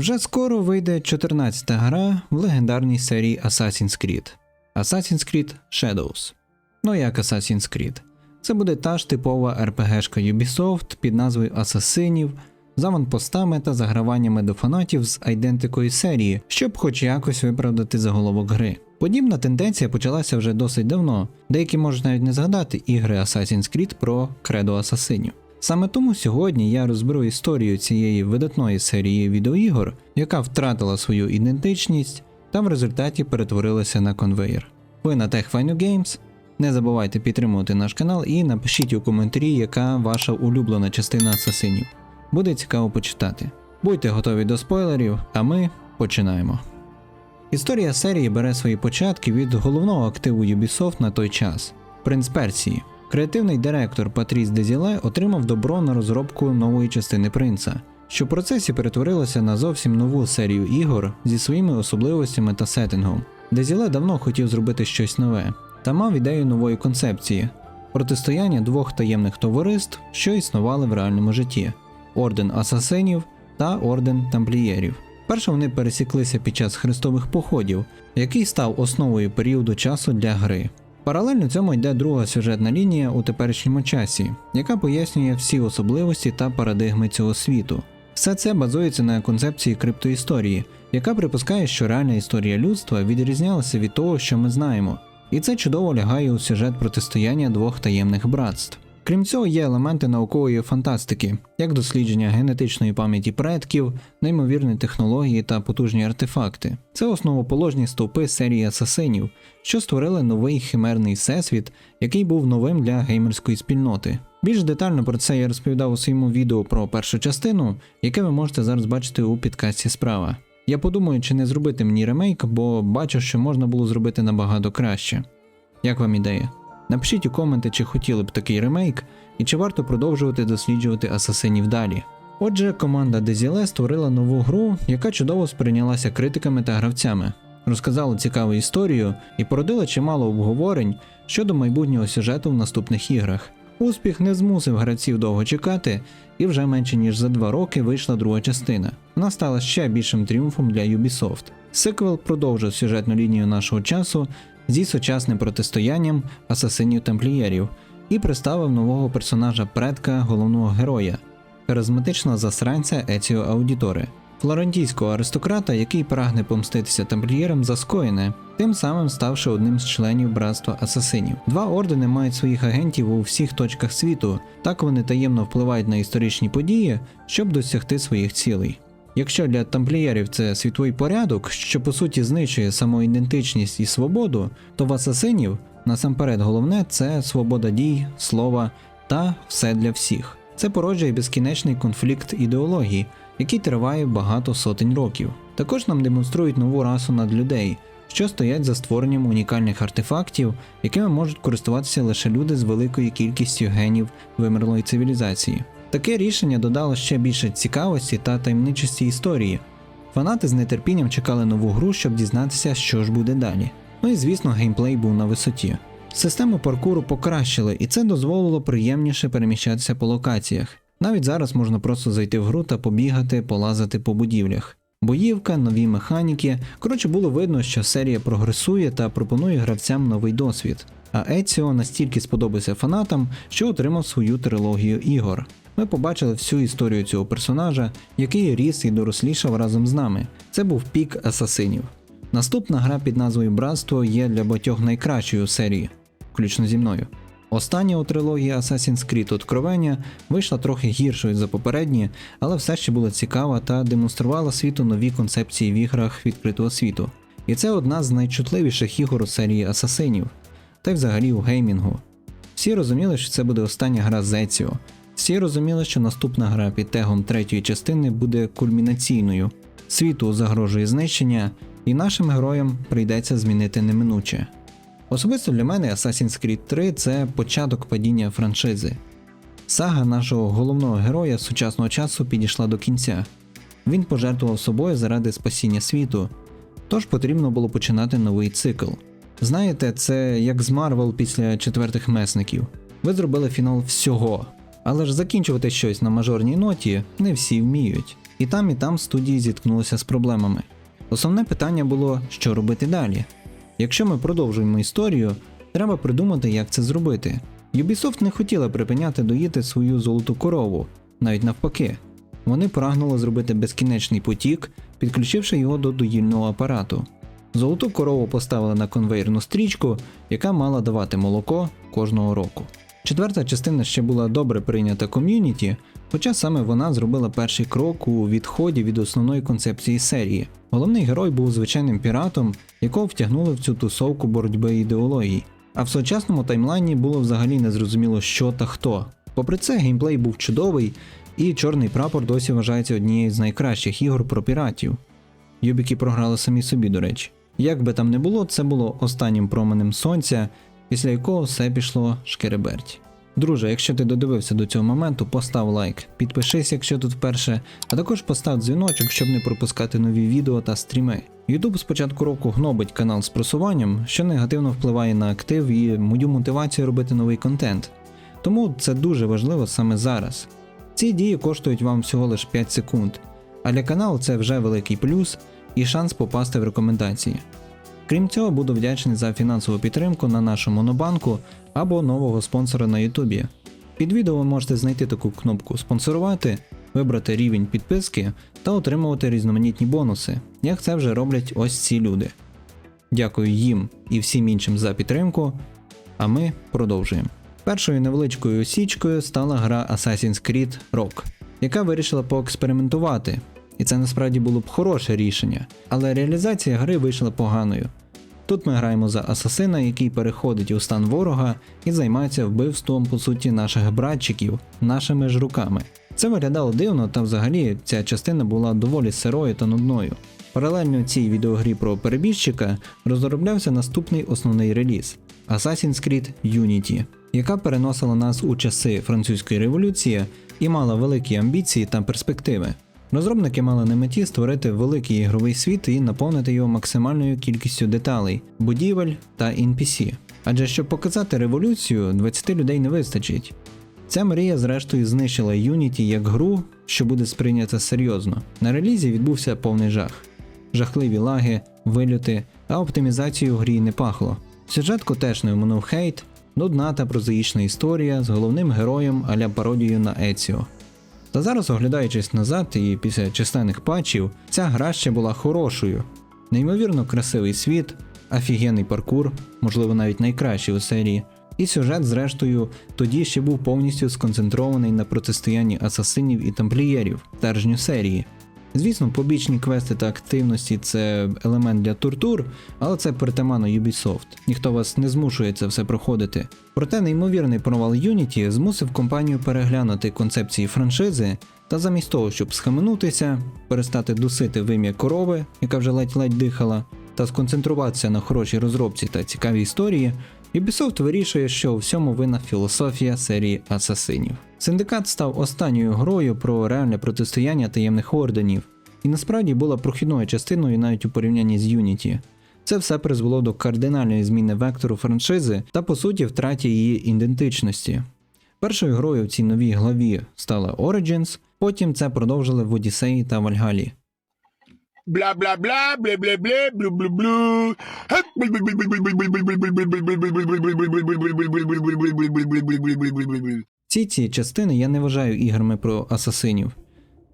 Вже скоро вийде 14-та гра в легендарній серії Assassin's Creed Assassin's Creed Shadows. Ну як Assassin's Creed. Це буде та ж типова RPG-шка Ubisoft під назвою Асасинів, з аванпостами та заграваннями до фанатів з айдентикою серії, щоб хоч якось виправдати заголовок гри. Подібна тенденція почалася вже досить давно, деякі можуть навіть не згадати ігри Assassin's Creed про кредо асасинів. Саме тому сьогодні я розберу історію цієї видатної серії відеоігор, яка втратила свою ідентичність та в результаті перетворилася на конвейер. Ви на TechFinu Games. Не забувайте підтримувати наш канал і напишіть у коментарі, яка ваша улюблена частина асасинів. Буде цікаво почитати. Будьте готові до спойлерів, а ми починаємо. Історія серії бере свої початки від головного активу Ubisoft на той час Принц Персії. Креативний директор Патріс Дезіле отримав добро на розробку нової частини принца, що в процесі перетворилося на зовсім нову серію ігор зі своїми особливостями та сеттингом. Дезіле давно хотів зробити щось нове та мав ідею нової концепції протистояння двох таємних товариств, що існували в реальному житті Орден Асасинів та Орден Тамплієрів. Перше вони пересіклися під час хрестових походів, який став основою періоду часу для гри. Паралельно цьому йде друга сюжетна лінія у теперішньому часі, яка пояснює всі особливості та парадигми цього світу. Все це базується на концепції криптоісторії, яка припускає, що реальна історія людства відрізнялася від того, що ми знаємо, і це чудово лягає у сюжет протистояння двох таємних братств. Крім цього, є елементи наукової фантастики, як дослідження генетичної пам'яті предків, неймовірні технології та потужні артефакти. Це основоположні стовпи серії асасинів, що створили новий химерний всесвіт, який був новим для геймерської спільноти. Більш детально про це я розповідав у своєму відео про першу частину, яке ви можете зараз бачити у підкасті справа. Я подумаю, чи не зробити мені ремейк, бо бачу, що можна було зробити набагато краще. Як вам ідея? Напишіть у коменти, чи хотіли б такий ремейк, і чи варто продовжувати досліджувати асасинів далі. Отже, команда Дезіле створила нову гру, яка чудово сприйнялася критиками та гравцями, розказала цікаву історію і породила чимало обговорень щодо майбутнього сюжету в наступних іграх. Успіх не змусив гравців довго чекати, і вже менше ніж за два роки вийшла друга частина. Вона стала ще більшим тріумфом для Ubisoft. Сиквел продовжив сюжетну лінію нашого часу зі сучасним протистоянням асасинів тамплієрів і представив нового персонажа предка головного героя, харизматичного засранця Еціо Аудіторе, флорентійського аристократа, який прагне помститися тамплієрам за скоєне, тим самим ставши одним з членів братства асасинів. Два ордени мають своїх агентів у всіх точках світу, так вони таємно впливають на історичні події, щоб досягти своїх цілей. Якщо для тамплієрів це світовий порядок, що по суті знищує самоідентичність і свободу, то в асасинів насамперед головне це свобода дій, слова та все для всіх. Це породжує безкінечний конфлікт ідеологій, який триває багато сотень років. Також нам демонструють нову расу надлюдей, що стоять за створенням унікальних артефактів, якими можуть користуватися лише люди з великою кількістю генів вимерлої цивілізації. Таке рішення додало ще більше цікавості та таємничості історії. Фанати з нетерпінням чекали нову гру, щоб дізнатися, що ж буде далі. Ну і звісно, геймплей був на висоті. Систему паркуру покращили, і це дозволило приємніше переміщатися по локаціях. Навіть зараз можна просто зайти в гру та побігати, полазити по будівлях. Боївка, нові механіки. Коротше, було видно, що серія прогресує та пропонує гравцям новий досвід. А Еціо настільки сподобався фанатам, що отримав свою трилогію ігор. Ми побачили всю історію цього персонажа, який ріс і дорослішав разом з нами. Це був пік асасинів. Наступна гра під назвою Братство є для багатьох найкращою у серії, включно зі мною. Остання у трилогії Assassin's Creed Откровення вийшла трохи гіршою за попередні, але все ще була цікава та демонструвала світу нові концепції в іграх відкритого світу. І це одна з найчутливіших ігор у серії асасинів, та й взагалі у геймінгу. Всі розуміли, що це буде остання гра з Еціо. Всі розуміли, що наступна гра під тегом третьої частини буде кульмінаційною. Світу загрожує знищення, і нашим героям прийдеться змінити неминуче. Особисто для мене Assassin's Creed 3 це початок падіння франшизи. Сага нашого головного героя сучасного часу підійшла до кінця. Він пожертвував собою заради спасіння світу, тож потрібно було починати новий цикл. Знаєте, це як з Марвел після четвертих месників. Ви зробили фінал всього, але ж закінчувати щось на мажорній ноті не всі вміють. І там, і там студії зіткнулися з проблемами. Основне питання було, що робити далі. Якщо ми продовжуємо історію, треба придумати, як це зробити. Ubisoft не хотіла припиняти доїти свою золоту корову, навіть навпаки. Вони прагнули зробити безкінечний потік, підключивши його до доїльного апарату. Золоту корову поставили на конвейерну стрічку, яка мала давати молоко кожного року. Четверта частина ще була добре прийнята ком'юніті, хоча саме вона зробила перший крок у відході від основної концепції серії. Головний герой був звичайним піратом, якого втягнули в цю тусовку боротьби ідеологій. А в сучасному таймлайні було взагалі незрозуміло, що та хто. Попри це, геймплей був чудовий, і Чорний прапор досі вважається однією з найкращих ігор про піратів. Юбіки програли самі собі, до речі. Як би там не було, це було останнім променем сонця, після якого все пішло шкереберть. Друже, якщо ти додивився до цього моменту, постав лайк, підпишись, якщо тут вперше, а також постав дзвіночок, щоб не пропускати нові відео та стріми. YouTube з початку року гнобить канал з просуванням, що негативно впливає на актив і мою мотивацію робити новий контент. Тому це дуже важливо саме зараз. Ці дії коштують вам всього лише 5 секунд, а для каналу це вже великий плюс і шанс попасти в рекомендації. Крім цього, буду вдячний за фінансову підтримку на нашому монобанку або нового спонсора на Ютубі. Під відео ви можете знайти таку кнопку Спонсорувати, вибрати рівень підписки та отримувати різноманітні бонуси, як це вже роблять ось ці люди. Дякую їм і всім іншим за підтримку, а ми продовжуємо. Першою невеличкою осічкою стала гра Assassin's Creed Rock, яка вирішила поекспериментувати, і це насправді було б хороше рішення, але реалізація гри вийшла поганою. Тут ми граємо за асасина, який переходить у стан ворога і займається вбивством по суті наших братчиків нашими ж руками. Це виглядало дивно, та взагалі ця частина була доволі сирою та нудною. Паралельно цій відеогрі про перебіжчика розроблявся наступний основний реліз Assassin's Creed Unity, яка переносила нас у часи французької революції і мала великі амбіції та перспективи. Розробники мали на меті створити великий ігровий світ і наповнити його максимальною кількістю деталей, будівель та NPC. Адже щоб показати революцію, 20 людей не вистачить. Ця мрія, зрештою, знищила Unity як гру, що буде сприйнята серйозно. На релізі відбувся повний жах. Жахливі лаги, вильоти, а оптимізацію в грі не пахло. Сюжетку теж не оминув хейт, нудна та прозаїчна історія з головним героєм аля пародією на Еціо. Та зараз, оглядаючись назад і після численних патчів, ця гра ще була хорошою. Неймовірно красивий світ, офігенний паркур, можливо навіть найкращий у серії, і сюжет, зрештою, тоді ще був повністю сконцентрований на протистоянні асасинів і тамплієрів, стержню серії. Звісно, побічні квести та активності це елемент для тортур, але це притаманно Ubisoft. Ніхто вас не змушує це все проходити. Проте неймовірний провал Unity змусив компанію переглянути концепції франшизи та замість того, щоб схаменутися, перестати дусити вим'я корови, яка вже ледь-ледь дихала, та сконцентруватися на хорошій розробці та цікавій історії, Ubisoft вирішує, що у всьому винна філософія серії асасинів. Синдикат став останньою грою про реальне протистояння таємних орденів, і насправді була прохідною частиною навіть у порівнянні з Unity. Це все призвело до кардинальної зміни вектору франшизи та по суті втраті її ідентичності. Першою грою в цій новій главі стала Origins, потім це продовжили в Одіссеї та Вальгалі. Bla bla bla bla bla bla blu blu blu. Всі ці частини я не вважаю іграми про асасинів.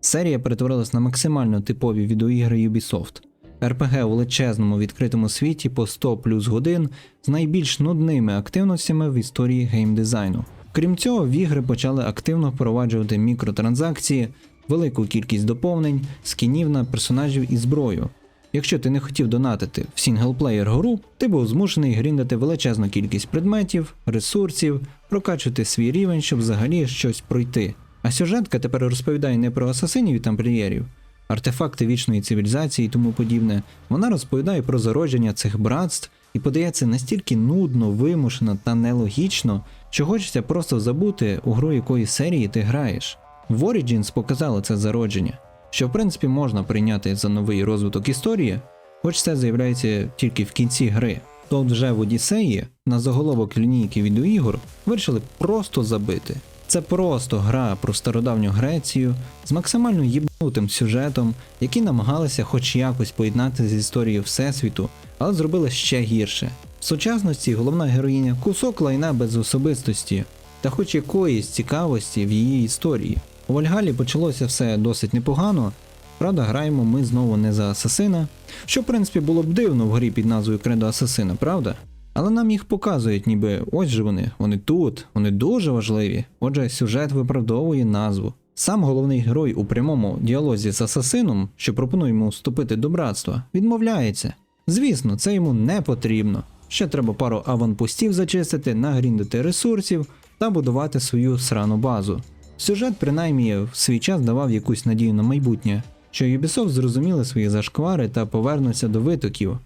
Серія перетворилась на максимально типові відеоігри Ubisoft. RPG у величезному відкритому світі по 100 плюс годин з найбільш нудними активностями в історії геймдизайну. Крім цього, в ігри почали активно впроваджувати мікротранзакції, велику кількість доповнень, скінів на персонажів і зброю. Якщо ти не хотів донатити в сінглплеєр гру, ти був змушений гріндати величезну кількість предметів, ресурсів, прокачувати свій рівень, щоб взагалі щось пройти. А сюжетка тепер розповідає не про асасинів і тамплієрів, артефакти вічної цивілізації і тому подібне. Вона розповідає про зародження цих братств і подається настільки нудно, вимушено та нелогічно, що хочеться просто забути, у гру якої серії ти граєш. В Origins показало це зародження, що в принципі можна прийняти за новий розвиток історії, хоч це з'являється тільки в кінці гри. Тут вже в Одіссеї на заголовок лінійки відеоігор вирішили просто забити. Це просто гра про стародавню Грецію з максимально їбнутим сюжетом, який намагалися хоч якось поєднати з історією Всесвіту, але зробили ще гірше. В сучасності головна героїня кусок лайна без особистості та хоч якоїсь цікавості в її історії. У Вальгалі почалося все досить непогано. Правда, граємо ми знову не за асасина, що в принципі було б дивно в грі під назвою Кредо Асасина, правда? Але нам їх показують, ніби ось же вони, вони тут, вони дуже важливі. Отже, сюжет виправдовує назву. Сам головний герой у прямому діалозі з асасином, що пропонує йому вступити до братства, відмовляється. Звісно, це йому не потрібно. Ще треба пару аванпостів зачистити, нагріндити ресурсів та будувати свою срану базу. Сюжет, принаймні, в свій час давав якусь надію на майбутнє, що Ubisoft зрозуміли свої зашквари та повернуться до витоків.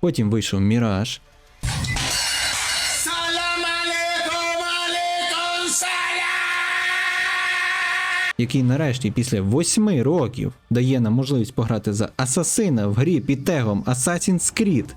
Потім вийшов Міраж, який нарешті після восьми років дає нам можливість пограти за асасина в грі під тегом Assassin's Creed.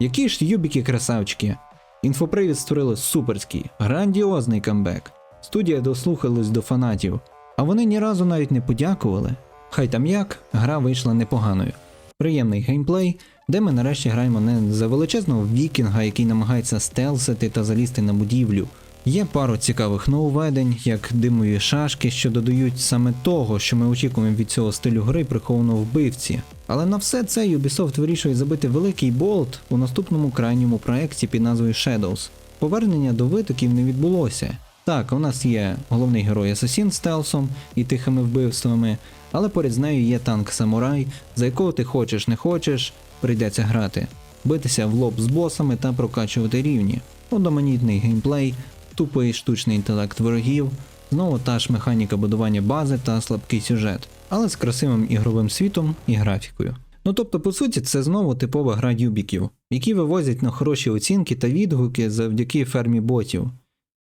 Які ж юбіки красавчики. Інфопривід створили суперський, грандіозний камбек. Студія дослухалась до фанатів, а вони ні разу навіть не подякували. Хай там як, гра вийшла непоганою. Приємний геймплей, де ми нарешті граємо не за величезного вікінга, який намагається стелсити та залізти на будівлю. Є пару цікавих нововведень, як димові шашки, що додають саме того, що ми очікуємо від цього стилю гри приховано вбивці. Але на все це Ubisoft вирішує забити великий болт у наступному крайньому проєкті під назвою Shadows. Повернення до витоків не відбулося. Так, у нас є головний герой Асасін стелсом і тихими вбивствами, але поряд з нею є танк самурай, за якого ти хочеш не хочеш, прийдеться грати, битися в лоб з босами та прокачувати рівні. Одноманітний геймплей, тупий штучний інтелект ворогів, знову та ж механіка будування бази та слабкий сюжет, але з красивим ігровим світом і графікою. Ну тобто, по суті, це знову типова гра дюбіків, які вивозять на хороші оцінки та відгуки завдяки фермі ботів.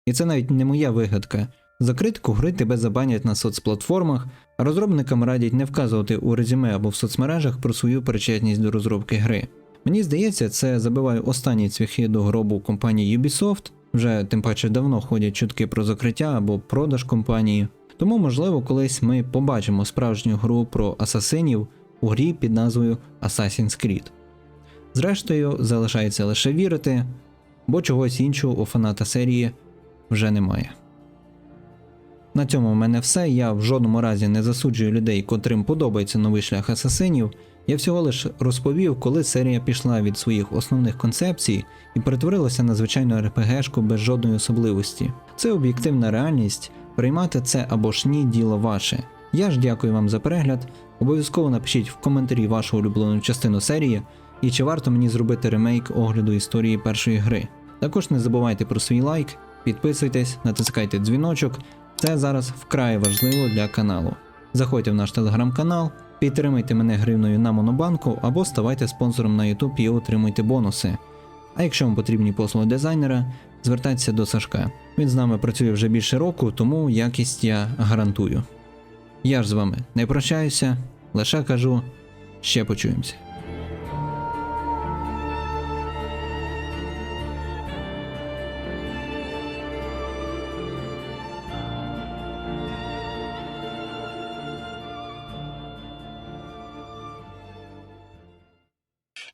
І це навіть не моя вигадка. За критику гри тебе забанять на соцплатформах, а розробникам радять не вказувати у резюме або в соцмережах про свою причетність до розробки гри. Мені здається, це забиває останні цвяхи до гробу компанії Ubisoft, вже тим паче давно ходять чутки про закриття або продаж компанії. Тому, можливо, колись ми побачимо справжню гру про асасинів у грі під назвою Assassin's Creed. Зрештою, залишається лише вірити, бо чогось іншого у фаната серії вже немає. На цьому в мене все. Я в жодному разі не засуджую людей, котрим подобається новий шлях асасинів. Я всього лиш розповів, коли серія пішла від своїх основних концепцій і перетворилася на звичайну РПГшку без жодної особливості. Це об'єктивна реальність. Приймати це або ж ні діло ваше. Я ж дякую вам за перегляд. Обов'язково напишіть в коментарі вашу улюблену частину серії і чи варто мені зробити ремейк огляду історії першої гри. Також не забувайте про свій лайк, підписуйтесь, натискайте дзвіночок. Це зараз вкрай важливо для каналу. Заходьте в наш телеграм-канал, підтримайте мене гривною на Монобанку або ставайте спонсором на YouTube і отримуйте бонуси. А якщо вам потрібні послуги дизайнера, звертайтеся до Сашка. Він з нами працює вже більше року, тому якість я гарантую. Я ж з вами не прощаюся, лише кажу, ще почуємося.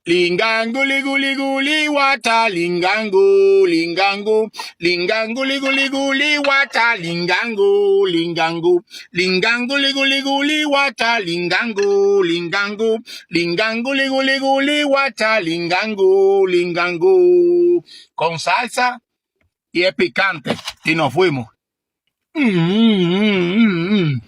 lingangu liguli wata lingangu lingangu. Lingangu liguli wata lingangu lingangu. Lingangu liguli wata lingangu lingangu. Lingangu liguli wata lingangu lingangu. Con salsa y es picante y nos fuimos mm, mm, mm, mm, mm.